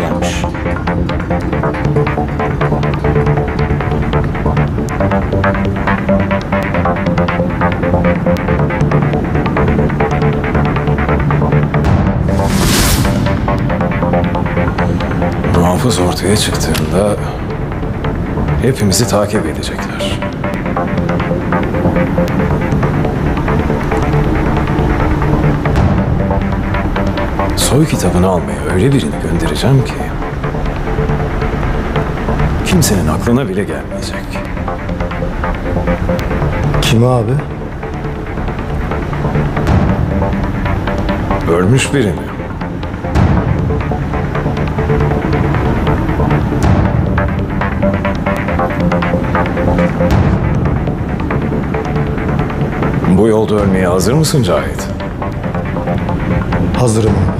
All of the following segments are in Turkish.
izliyorlarmış. Muhafız ortaya çıktığında hepimizi takip edecekler. Soy kitabını almaya öyle birini göndereceğim ki kimsenin aklına bile gelmeyecek. Kim abi? Ölmüş birini. Bu yolda ölmeye hazır mısın Cahit? Hazırım abi.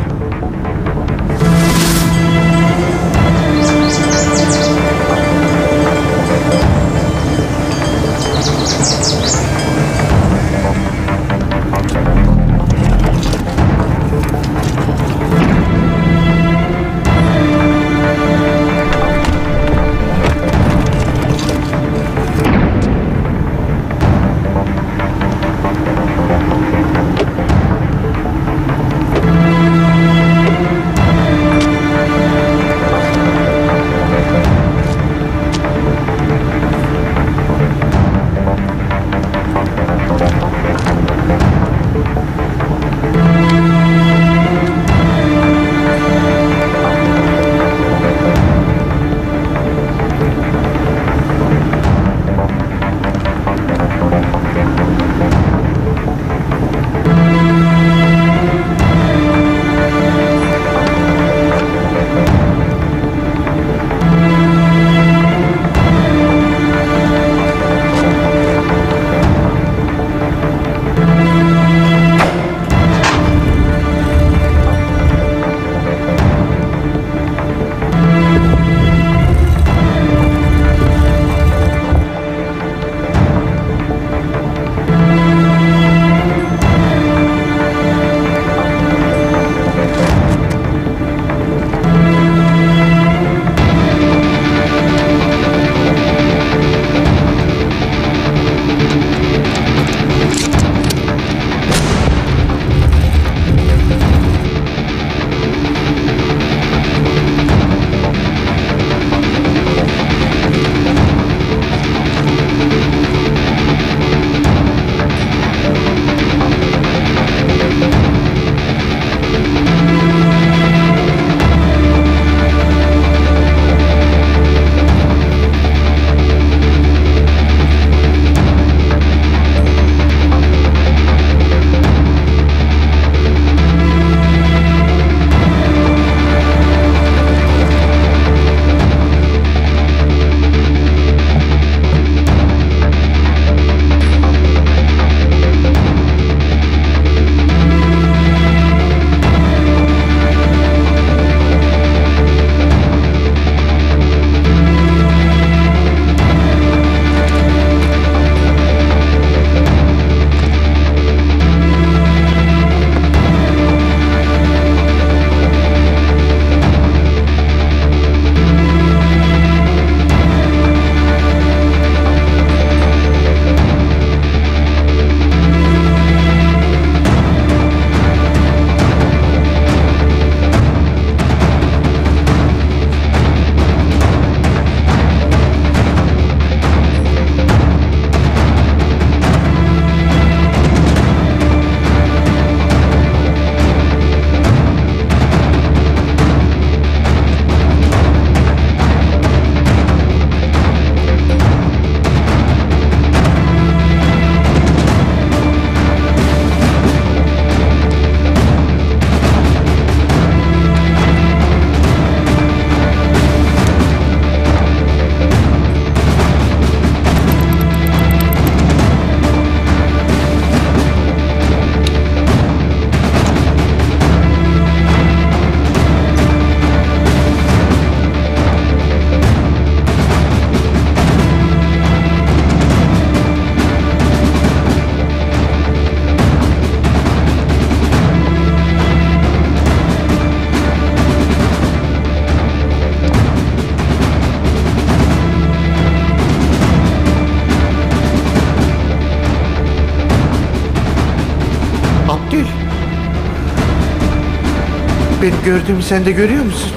Gördüğümü sen de görüyor musun?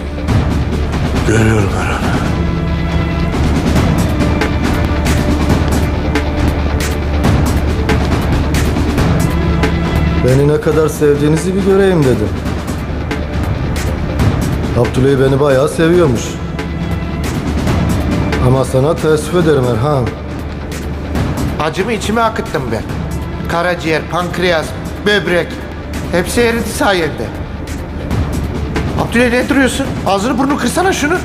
Görüyorum Erhan. Beni ne kadar sevdiğinizi bir göreyim dedim. Abdüley beni bayağı seviyormuş. Ama sana teessüf ederim Erhan. Acımı içime akıttım ben. Karaciğer, pankreas, böbrek. Hepsi eridi sayende. Abdülay ne duruyorsun? Ağzını burnunu kırsana şunu.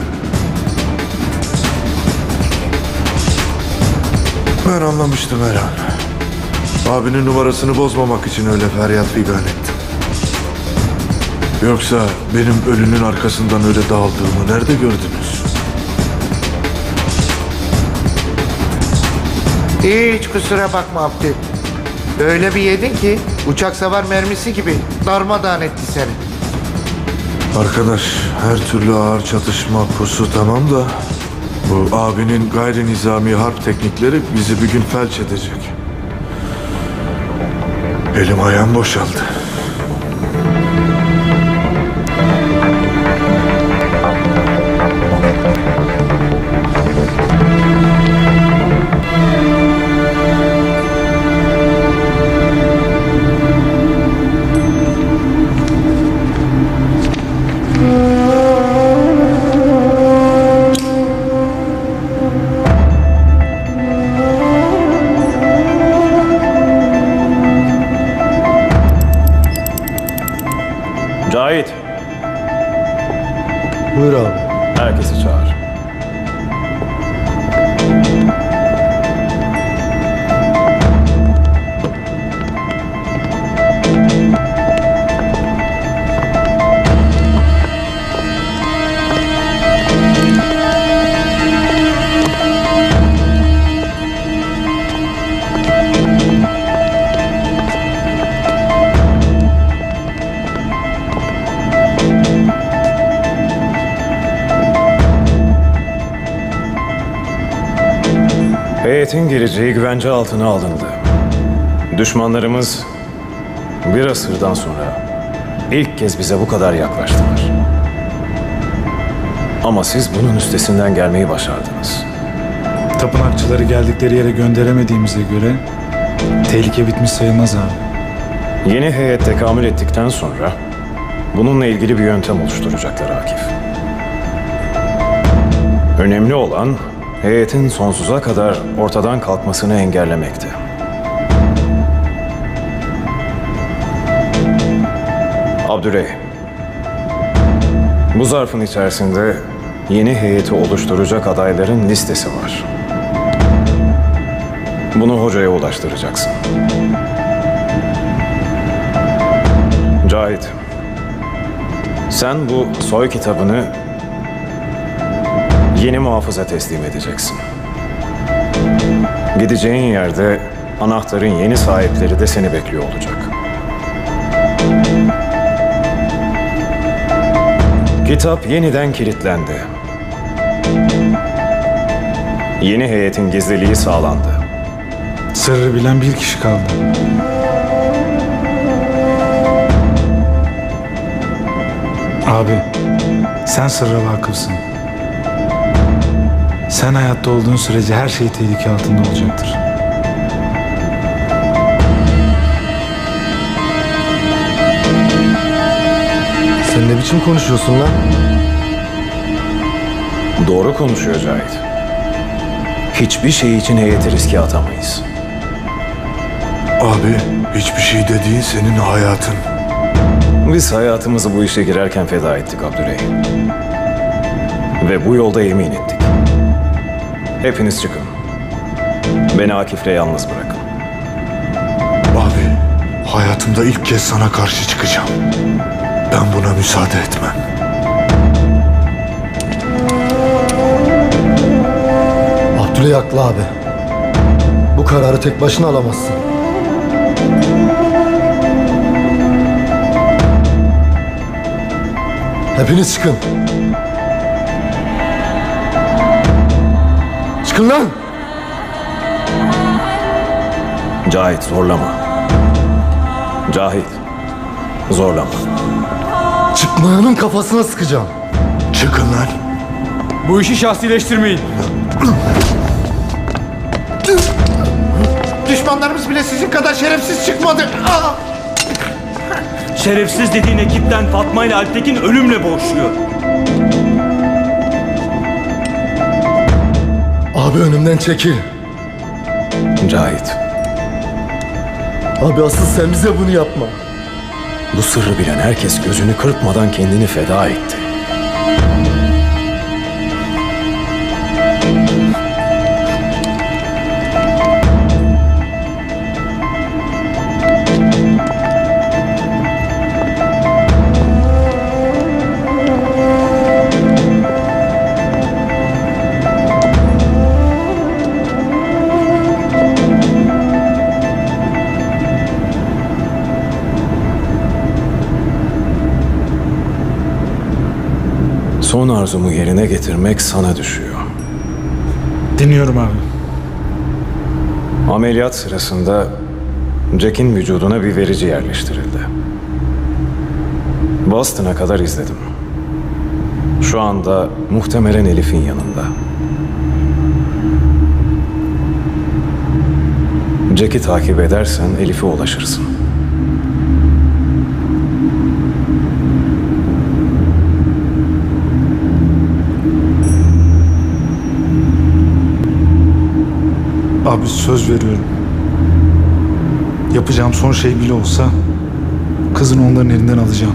Ben anlamıştım Erhan. Abinin numarasını bozmamak için öyle feryat figan ettim. Yoksa benim ölünün arkasından öyle dağıldığımı nerede gördünüz? Hiç kusura bakma Abdül. Öyle bir yedin ki uçak savar mermisi gibi darmadağın etti seni. Arkadaş her türlü ağır çatışma pusu tamam da bu abinin gayri nizami harp teknikleri bizi bir gün felç edecek. Elim ayağım boşaldı. Cahit, Buyur abi. herkesi çağır. Heyetin geleceği güvence altına alındı. Düşmanlarımız bir asırdan sonra ilk kez bize bu kadar yaklaştılar. Ama siz bunun üstesinden gelmeyi başardınız. Tapınakçıları geldikleri yere gönderemediğimize göre tehlike bitmiş sayılmaz abi. Yeni heyet tekamül ettikten sonra bununla ilgili bir yöntem oluşturacaklar Akif. Önemli olan heyetin sonsuza kadar ortadan kalkmasını engellemekti. Abdüley, bu zarfın içerisinde yeni heyeti oluşturacak adayların listesi var. Bunu hocaya ulaştıracaksın. Cahit, sen bu soy kitabını yeni muhafıza teslim edeceksin. Gideceğin yerde anahtarın yeni sahipleri de seni bekliyor olacak. Kitap yeniden kilitlendi. Yeni heyetin gizliliği sağlandı. Sırrı bilen bir kişi kaldı. Abi, sen sırra vakıfsın. Sen hayatta olduğun sürece her şey tehlike altında olacaktır. Sen ne biçim konuşuyorsun lan? Doğru konuşuyor Cahit. Hiçbir şey için heyeti riske atamayız. Abi hiçbir şey dediğin senin hayatın. Biz hayatımızı bu işe girerken feda ettik Abdüley. Ve bu yolda yemin ettik. Hepiniz çıkın. Beni Akif'le yalnız bırakın. Abi hayatımda ilk kez sana karşı çıkacağım. Ben buna müsaade etmem. Abdüley haklı abi. Bu kararı tek başına alamazsın. Hepiniz çıkın. Lan! Cahit zorlama. Cahit zorlama. Çıkmayanın kafasına sıkacağım. Çıkın lan. Bu işi şahsileştirmeyin. Düşmanlarımız bile sizin kadar şerefsiz çıkmadı. Aa! Şerefsiz dediğin ekipten Fatma ile Alptekin ölümle boğuşuyor. Abi önümden çekil. Cahit, Abi asıl sen bize bunu yapma. bu sırrı bilen herkes gözünü kırpmadan kendini feda etti. Arzumu yerine getirmek sana düşüyor. Dinliyorum abi. Ameliyat sırasında Jack'in vücuduna bir verici yerleştirildi. Boston'a kadar izledim. Şu anda muhtemelen Elif'in yanında. Jack'i takip edersen Elif'e ulaşırsın. Abi söz veriyorum. Yapacağım son şey bile olsa kızını onların elinden alacağım.